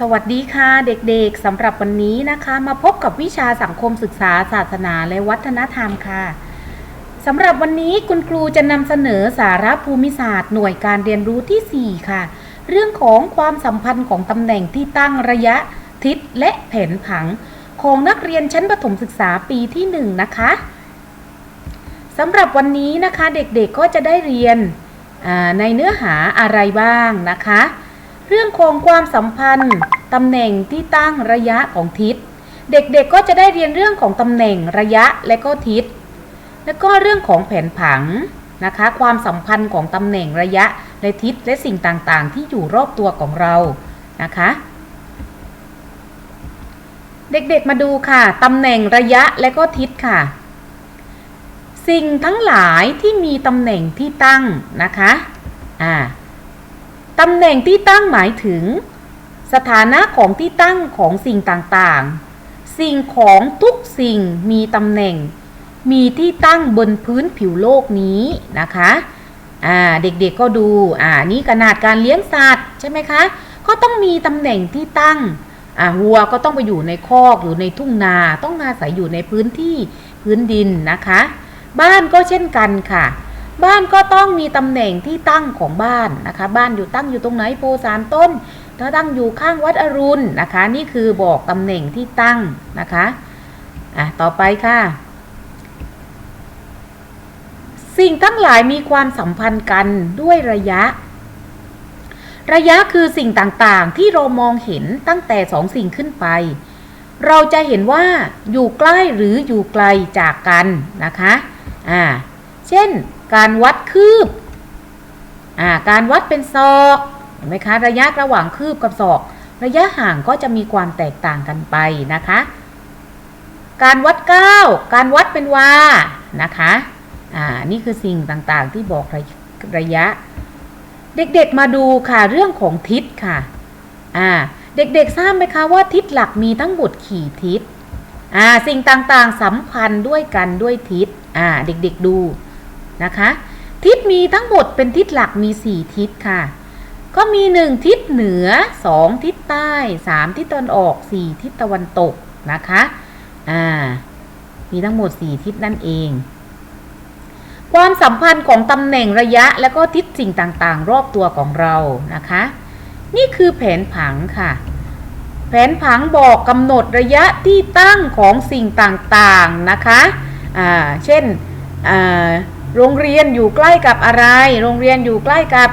สวัสดีค่ะเด็กๆสำหรับวันนี้นะคะ มาพบกับวิชาสังคมศึกษาศาสนาและวัฒนธรรมค่ะสำหรับวันนี้คุณครูจะนำเสนอสาระภูมิศาสตร์ หน่วยการเรียนรู้ที่ 4 ค่ะ เรื่องของความสัมพันธ์ของตำแหน่งที่ตั้งระยะ ทิศและแผนผัง ของนักเรียนชั้นประถมศึกษาปีที่ 1 นะคะสำหรับวันนี้นะคะเด็กๆก็จะได้เรียนในเนื้อหาอะไรบ้างนะคะ เรื่องของความสัมพันธ์ตำแหน่งที่ตั้งระยะของทิศ เด็กๆก็จะได้เรียนเรื่องของตำแหน่งระยะและก็ทิศ แล้วก็เรื่องของแผนผังนะคะ ความสัมพันธ์ของตำแหน่งระยะและทิศและสิ่งต่างๆ ที่อยู่รอบตัวของเรานะคะ เด็กๆมาดูค่ะตำแหน่งระยะและก็ทิศค่ะ สิ่งทั้งหลายที่มีตำแหน่งที่ตั้งนะคะอ่า ตำแหน่งที่ตั้งหมายถึง สถานะของที่ตั้งของสิ่งต่างๆ สิ่งของทุกสิ่งมีตำแหน่ง มีที่ตั้งบนพื้นผิวโลกนี้นะคะอ่าเด็กๆก็ดูอ่านี่ขนาดการเลี้ยงสัตว์ใช่ไหมคะก็ต้องมีตำแหน่งที่ตั้งอ่าวัวก็ต้องไปอยู่ในคอกหรือในทุ่งนาต้องอาศัยอยู่ในพื้นที่พื้นดินนะคะ บ้านก็เช่นกันค่ะ บ้านก็ต้องมีตำแหน่งที่ตั้งของบ้านนะคะ บ้านอยู่ตั้งอยู่ตรงไหนโพสามต้นถ้าตั้งอยู่ข้างวัดอรุณนะคะ นี่คือบอกตำแหน่งที่ตั้งนะคะอะต่อไปค่ะ สิ่งทั้งหลายมีความสัมพันธ์กันด้วยระยะ ระยะคือสิ่งต่างๆ ที่เรามองเห็นตั้งแต่สองสิ่งขึ้นไป เราจะเห็นว่าอยู่ใกล้หรืออยู่ไกลจากกันนะคะอ่าเช่น การวัดคืบ อ่า การวัดเป็นศอกเห็นไหมคะ ระยะระหว่างคืบกับศอก ระยะห่างก็จะมีความแตกต่างกันไปนะคะ การวัดก้าว การวัดเป็นวา นะคะ อ่า นี่คือสิ่งต่างๆ ที่บอกระระยะ เด็กๆมาดูค่ะเรื่องของทิศค่ะ อ่า เด็กๆทราบไหมคะว่าทิศหลักมีทั้งหมดกี่ทิศ อ่า สิ่งต่างๆสัมพันธ์ด้วยกันด้วยทิศ อ่า เด็กๆดู นะคะ ทิศมีทั้งหมดเป็นทิศหลักมี 4 ทิศค่ะ ก็มี 1 ทิศเหนือ 2 ทิศใต้ 3 ทิศตะวันออก 4 ทิศตะวันตกนะคะอ่ามีทั้งหมด 4 ทิศนั่นเอง ความสัมพันธ์ของตำแหน่งระยะและก็ทิศสิ่งต่างๆ รอบตัวของเรานะคะ นี่คือแผนผังค่ะ แผนผังบอกกำหนดระยะที่ตั้งของสิ่งต่างๆนะคะ อ่า เช่น อ่า โรงเรียนอยู่ใกล้กับอะไร โรงเรียนอยู่ใกล้กับ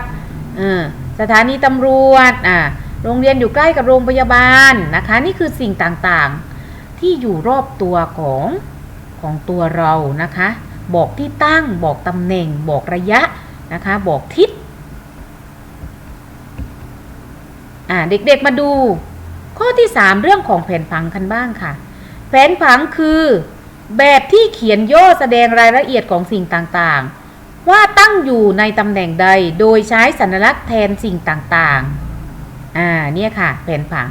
สถานีตำรวจอ่าโรงเรียนอยู่ใกล้กับโรงพยาบาลนะคะ นี่คือสิ่งต่างๆ ที่อยู่รอบตัวของของตัวเรานะคะ บอกที่ตั้งบอกตำแหน่ง บอกระยะนะคะ บอกทิศอ่าเด็กๆมาดู ข้อที่ 3 เรื่องของแผนผังกันบ้างค่ะ แผนผังคือ แบบที่เขียนย่อแสดงรายละเอียดของสิ่งต่างๆ ว่าตั้งอยู่ในตำแหน่งใดโดยใช้สัญลักษณ์แทนสิ่งต่างๆ อ่าเนี่ยค่ะ แผนผัง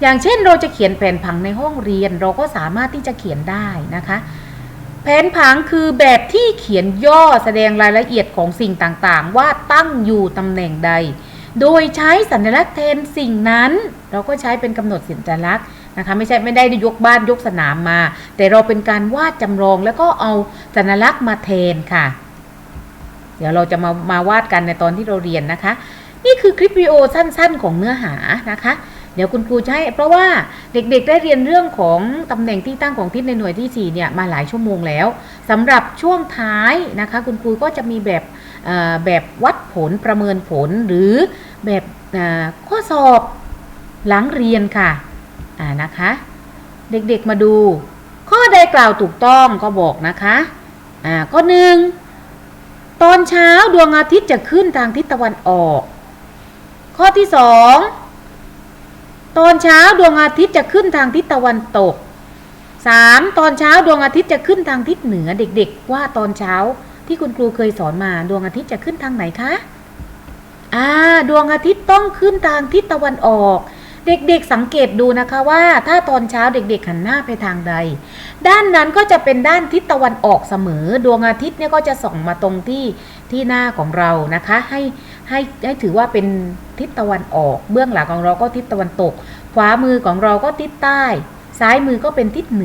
อย่างเช่นเราจะเขียนแผนผังในห้องเรียน เราก็สามารถที่จะเขียนได้นะคะ แผนผังคือแบบที่เขียนย่อแสดงรายละเอียดของสิ่งต่างๆ ว่าตั้งอยู่ตำแหน่งใด โดยใช้สัญลักษณ์แทนสิ่งนั้น เราก็ใช้เป็นกำหนดสัญลักษณ์ นะคะไม่ใช่ไม่ได้ยกบ้านยกสนามมา แต่เราเป็นการวาดจำลองแล้วก็เอาสัญลักษณ์มาแทนค่ะ เดี๋ยวเราจะมามาวาดกันในตอนที่เราเรียนนะคะ นี่คือคลิปวิดีโอสั้น ๆ ของเนื้อหานะคะเดี๋ยวคุณครูจะให้เพราะว่าเด็กๆได้เรียนเรื่องของตำแหน่งที่ตั้งของทิศในหน่วยที่4เนี่ยมาหลายชั่วโมงแล้วสำหรับช่วงท้ายนะคะ คุณครูก็จะมีแบบแบบวัดผลประเมินผลหรือแบบข้อสอบหลังเรียนค่ะ อ่านะคะ เด็กๆมาดู ข้อใดกล่าวถูกต้องก็บอกนะคะอ่าข้อหนึ่งตอนเช้าดวงอาทิตย์จะขึ้นทางทิศตะวันออก ข้อที่สองตอนเช้าดวงอาทิตย์จะขึ้นทางทิศตะวันตก 3. ตอนเช้าดวงอาทิตย์จะขึ้นทางทิศเหนือเด็ก ๆ ว่าตอนเช้าที่คุณครูเคยสอนมาดวงอาทิตย์จะขึ้นทางไหนคะ อ่า ดวงอาทิตย์ต้องขึ้นทางทิศตะวันออก เด็กๆสังเกตดูนะคะว่า ถ้าตอนเช้าเด็กๆหันหน้าไปทางใด ด้านนั้นก็จะเป็นด้านทิศตะวันออกเสมอ ดวงอาทิตย์เนี่ยก็จะส่องมาตรงที่ที่หน้าของเรานะคะ ให้ให้ให้ถือว่าเป็นทิศตะวันออก เบื้องหลังของเราก็ทิศตะวันตก ขวามือของเราก็ทิศใต้ ซ้ายมือก็เป็นทิศเหนือ